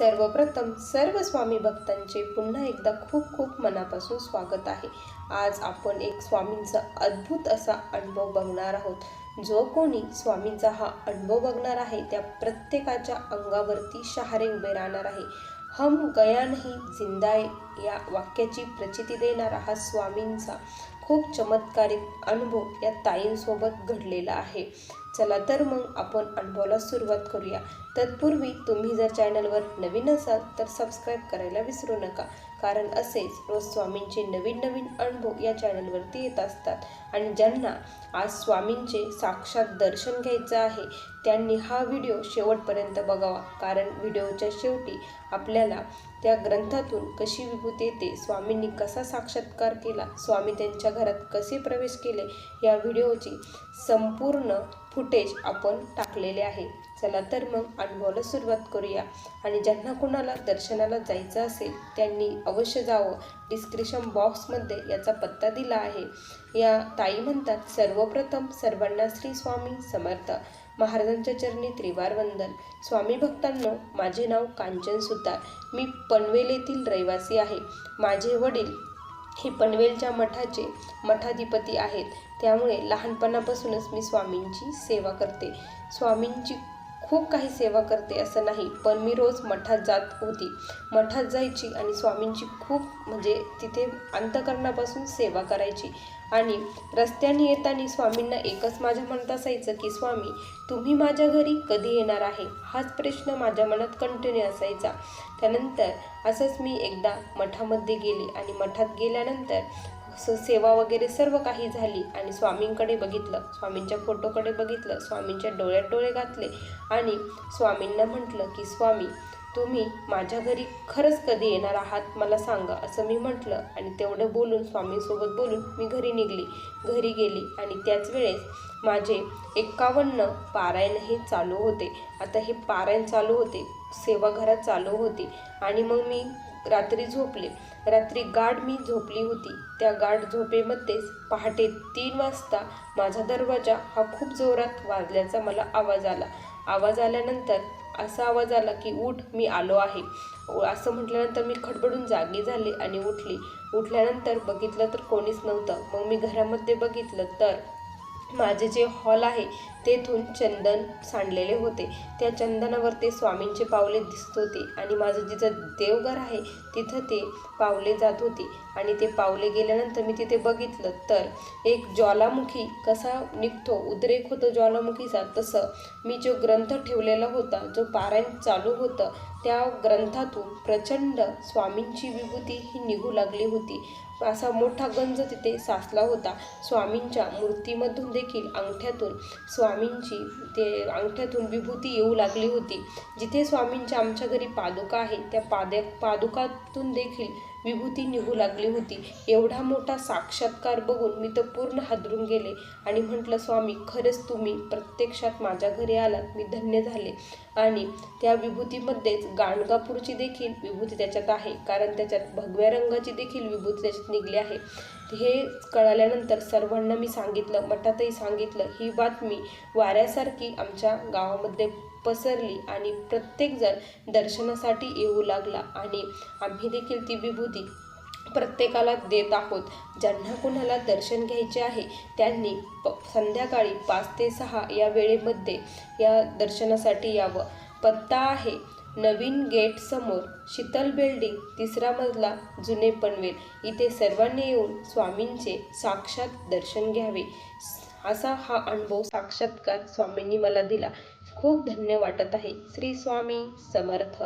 सर्वप्रथम सर्व स्वामी भक्तांचे पुन्हा एकदा खूप खूप मनापासून स्वागत आहे. आज आपण एक स्वामींचा अद्भुत असा अनुभव बघणार आहोत. जो कोणी स्वामींचा हा अनुभव बघणार आहे त्या प्रत्येकाच्या अंगावरती शहारे उभे राहणार आहे. हम गया नाही जिंदा या वाक्याची प्रचिती देणारा हा स्वामींचा खूप चमत्कारिक अनुभव या ताईंसोबत घडलेला आहे. चला तर मग आपण अनुभवाला सुरुवात करूया. तत्पूर्वी तुम्ही जर चॅनलवर नवीन असाल तर सबस्क्राईब करायला विसरू नका. कारण असेच रोज स्वामींचे नवीन नवीन अनुभव या चॅनलवरती येत असतात. आणि ज्यांना आज स्वामींचे साक्षात दर्शन घ्यायचं आहे त्यांनी हा व्हिडिओ शेवटपर्यंत बघावा. कारण व्हिडिओच्या शेवटी आपल्याला त्या ग्रंथातून कशी विभूती येते स्वामींनी कसा साक्षात्कार केला स्वामी त्यांच्या घरात कसे प्रवेश केले या व्हिडिओची संपूर्ण फुटेज आपण टाकलेले आहे. चला तर मग अनुभवाला सुरुवात करूया. आणि ज्यांना कुणाला दर्शनाला जायचं असेल त्यांनी अवश्य जावं. डिस्क्रिप्शन बॉक्समध्ये याचा पत्ता दिला आहे. या ताई म्हणतात सर्वप्रथम सर्वांना श्री स्वामी समर्थ. महाराजांच्या चरणी त्रिवार वंदन. स्वामी भक्तांनो माझे नाव कांचन सुतार. मी पनवेल येथील रहिवासी आहे. माझे वडील हे पनवेलच्या मठाचे मठाधिपती आहेत. त्यामुळे लहानपणापासूनच मी स्वामींची सेवा करते. स्वामींची खूप काही सेवा करते असं नाही पण मी रोज मठात जात होती. मठात जायची आणि स्वामींची खूप म्हणजे तिथे अंतकरणापासून सेवा करायची. आणि रस्त्याने येताना स्वामींना एकच माझ्या मनात असायचं की स्वामी तुम्ही माझ्या घरी कधी येणार आहे? हाच प्रश्न माझ्या मनात कंटिन्यू असायचा. त्यानंतर असंच मी एकदा मठामध्ये गेले आणि मठात गेल्यानंतर असं सेवा वगैरे सर्व काही झाली आणि स्वामींकडे बघितलं स्वामींच्या फोटोकडे बघितलं स्वामींच्या डोळ्यात डोळे घातले आणि स्वामींना म्हटलं की स्वामी तुम्ही माझ्या घरी खरंच कधी येणार आहात? मला सांगा असं मी म्हटलं आणि तेवढं बोलून स्वामींसोबत बोलून मी घरी निघली. घरी गेली आणि त्याच वेळेस माझे एक्कावन्न पारायण हे चालू होते. आता हे पारायण चालू होते सेवा घरात चालू होती आणि मग मी रात्री झोपले. रात्री गाढ मी झोपली होती. त्या गाढ झोपेमध्येच पहाटे तीन वाजता माझा दरवाजा हा खूप जोरात वाजल्याचा मला आवाज आला. आवाज आल्यानंतर असा आवाज आला की उठ मी आलो आहे. असं म्हटल्यानंतर मी खडबडून जागी झाले आणि उठली. उठल्यानंतर बघितलं तर कोणीच नव्हतं. मग मी घरामध्ये बघितलं तर माझे जे हॉल आहे तेथून चंदन सांडलेले होते. त्या चंदनावर ते स्वामींचे पावले दिसत होते आणि माझं जिथं देवघर आहे तिथं ते पावले जात होते. आणि ते पावले गेल्यानंतर मी तिथे बघितलं तर एक ज्वालामुखी कसा निघतो उद्रेक होतो ज्वालामुखीचा तसं मी जो ग्रंथ ठेवलेला होता जो पारायण चालू होतं त्या ग्रंथातून प्रचंड स्वामींची विभूती ही निघू लागली होती. असा मोठा गंज तिथे साचला होता. स्वामींच्या मूर्तीमधून देखील अंगठ्यातून स्वामींची ते अंगठ्यातून विभूती येऊ लागली होती. जिथे स्वामींच्या आमच्या घरी पादुका आहे त्या पाद्या पादुकातून देखील विभूती निघू लागली होती. एवढा मोठा साक्षात्कार बघून मी तर पूर्ण हादरून गेले आणि म्हटलं स्वामी खरंच तुम्ही प्रत्यक्षात माझ्या घरी आलात. मी धन्य झाले. आणि त्या विभूतीमध्येच गाणगापूरची देखील विभूती त्याच्यात आहे. कारण त्याच्यात भगव्या रंगाची देखील विभूती त्याच्यात निघली आहे. हे कळाल्यानंतर सर्वांना मी सांगितलं मठातही सांगितलं ही बातमी वाऱ्यासारखी आमच्या गावामध्ये पसरली आणि प्रत्येकजण दर्शनासाठी येऊ लागला आणि आम्ही देखील ती विभूती प्रत्येकाला देत आहोत. ज्यांना कुणाला दर्शन घ्यायचे आहे त्यांनी प संध्याकाळी पाच ते सहा या वेळेमध्ये या दर्शनासाठी यावं. पत्ता आहे नवीन गेट समोर शीतल बिल्डिंग तिसरा मजला जुने पनवेल. इथे सर्वांनी येऊन स्वामींचे साक्षात दर्शन घ्यावे. असा हा अनुभव साक्षात्कार स्वामींनी मला दिला. खूप धन्य वाटत आहे. श्री स्वामी समर्थ.